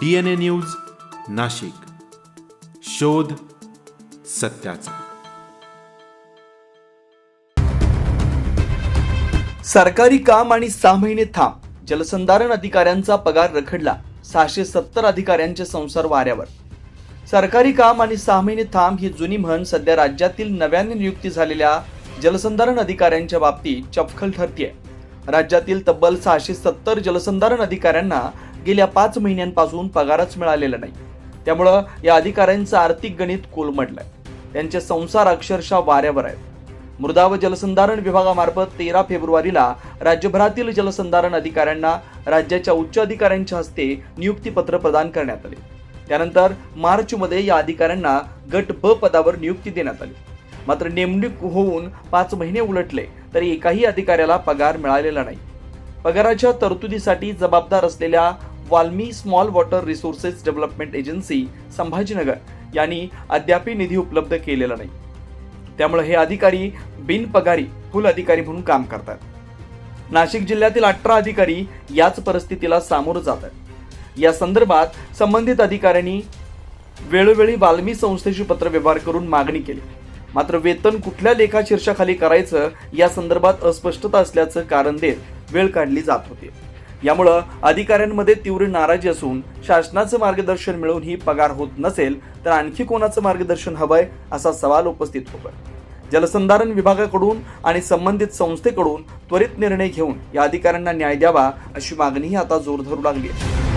D N A news Nashik. शोध सत्याचा. सरकारी काम आणि सहा महिने थांब. जलसंधारण अधिकाऱ्यांचा पगार रखडला. सहाशे सत्तर अधिकाऱ्यांचे संसार वाऱ्यावर. सरकारी काम आणि सहा महिने थांब ही जुनी म्हण सध्या राज्यातील नव्याने नियुक्ती झालेल्या जलसंधारण अधिकाऱ्यांच्या बाबतीत चपखल ठरतीये. राज्यातील तब्बल सहाशे सत्तर जलसंधारण अधिकाऱ्यांना गेल्या पाच महिन्यांपासून पगारच मिळालेला नाही. त्यामुळं या अधिकाऱ्यांचं आर्थिक गणित कोलमडलंय. त्यांचे संसार अक्षरशः वाऱ्यावर आहेत. मृदा व जलसंधारण विभागामार्फत तेरा फेब्रुवारीला राज्यभरातील जलसंधारण अधिकाऱ्यांना राज्याच्या उच्च अधिकाऱ्यांच्या हस्ते नियुक्तीपत्र प्रदान करण्यात आले. त्यानंतर मार्चमध्ये या अधिकाऱ्यांना गट ब पदावर नियुक्ती देण्यात आली. मात्र नेमणूक होऊन पाच महिने उलटले तरी एकाही अधिकाऱ्याला पगार मिळालेला नाही. पगाराच्या तरतुदीसाठी जबाबदार असलेल्या WALMI small water resources development agency Sambhajinagar यांनी अद्यापही निधी उपलब्ध केलेला नाही. त्यामुळे हे अधिकारी बिनपगारी फुल अधिकारी म्हणून काम करतात. नाशिक जिल्ह्यातील अठरा अधिकारी याच परिस्थितीला सामोरं जात आहेत. या संदर्भात संबंधित अधिकाऱ्यांनी वेळोवेळी वाल्मी संस्थेशी पत्र व्यवहार करून मागणी केली. मात्र वेतन कुठल्या लेखाशीर्षाखाली करायचं या संदर्भात अस्पष्टता असल्याचं कारण देत वेळ काढली जात होती. यामुळं अधिकाऱ्यांमध्ये तीव्र नाराजी असून शासनाचं मार्गदर्शन मिळून ही पगार होत नसेल तर आणखी कोणाचं मार्गदर्शन हवंय असा सवाल उपस्थित होतोय. जलसंधारण विभागाकडून आणि संबंधित संस्थेकडून त्वरित निर्णय घेऊन या अधिकाऱ्यांना न्याय द्यावा अशी मागणीही आता जोर धरू लागली आहे.